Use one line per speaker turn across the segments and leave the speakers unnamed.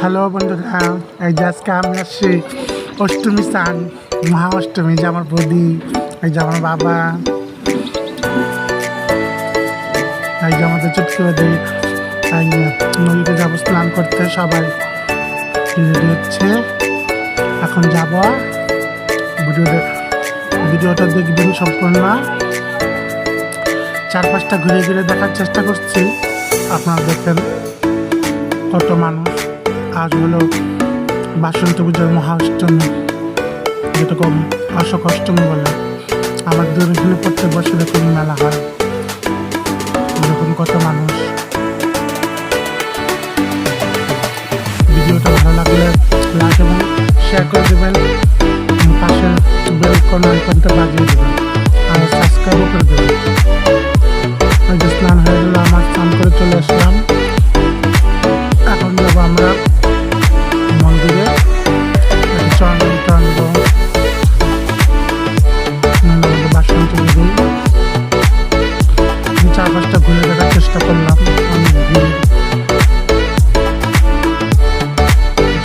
Hello বন্ধুরা, এই যে আজকে আমি আসছি অষ্টমী স্থান মহা অষ্টমী যে আমার বৌদি, এই যে আমার বাবা, এই যে আমাদের চুটকি বৌদি নদীতে যাব স্নান করতে সবাই রেডি হচ্ছে। এখন যাব। ভিডিও ভিডিওটা দেখবেন সম্পূর্ণ। চারপাশটা ঘুরে ঘুরে দেখার চেষ্টা করছি। আপনারা দেখেন কত মানুষ। আজ হলো বাসন্তী পূজার মহা অষ্টমী যেটাকে অশোক অষ্টমী বলে আমাদের এখানে প্রত্যেক বছর এরকম মেলা হয় যখন কত মানুষ। ভিডিওটা ভালো লাগলে লাইক এবং শেয়ার করে দেবেন। পাশে বেল কোন আইকনটা বাজিয়ে দেবেন। আর সাবস্ক্রাইবও করে দেবেন। চার ঘুরে দেখার চেষ্টা করলাম। অনেক ভিড়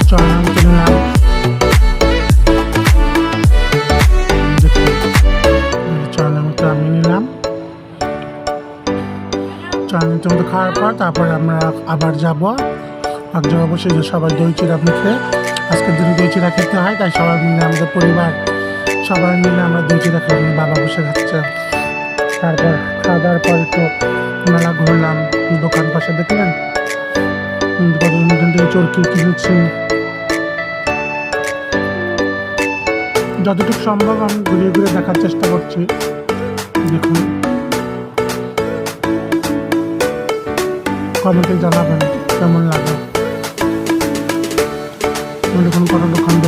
চরণ কিনলাম মতো আমি নিলাম। চাউমিনটা মতো খাওয়ার পর তারপরে আমরা আবার যাব। এক জায়গায় বসে যে সবাই দই চিরা মুখে। আজকের দিনে দই চিরা খেতে হয়, তাই সবাই মিলে আমাদের পরিবার, সবাই মিলে আমরা দই চিরা খেলাম বাবা বসে খাচ্ছে। তারপর পর একটু মেলা ঘুরলাম, দোকান পাশে দেখলেন? কিনেছি যতটুকু সম্ভব আমি ঘুরিয়ে ঘুরে দেখার চেষ্টা করছি। দেখুন। কমেন্টে জানাবেন কেমন লাগে। দেখুন দোকান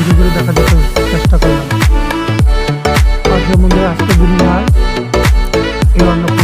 ঘুরে ঘুরে দেখা যেতে চেষ্টা করলাম। আজকে বন্ধুরা আজকে দিন নয় এই অন্নপূর্ণা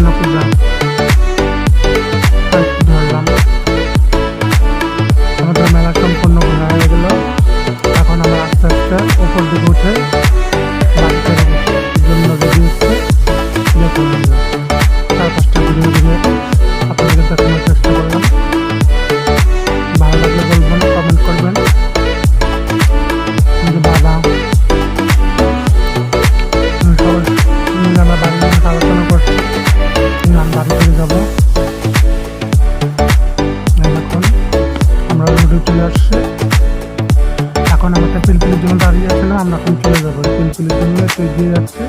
জন্য দাঁড়িয়ে না, আমরা এখন চলে যাব। পিলপিলির জন্য একটু এগিয়ে যাচ্ছে।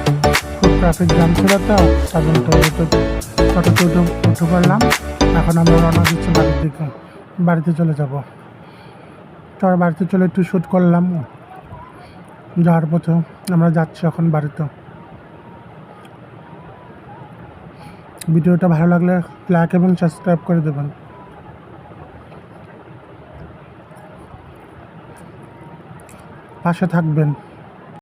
খুব ট্রাফিক জ্যাম ছিল তো তার জন্য টোটো টোটোতে উঠে পড়লাম এখন আমরা রওনা দিচ্ছি বাড়ির দিকে। বাড়িতে চলে যাব। তার বাড়িতে চলে একটু শ্যুট করলাম। যাওয়ার পথে আমরা যাচ্ছি এখন বাড়িতে। ভিডিওটা ভালো লাগলে লাইক এবং সাবস্ক্রাইব করে দেবেন। পাশে থাকবেন।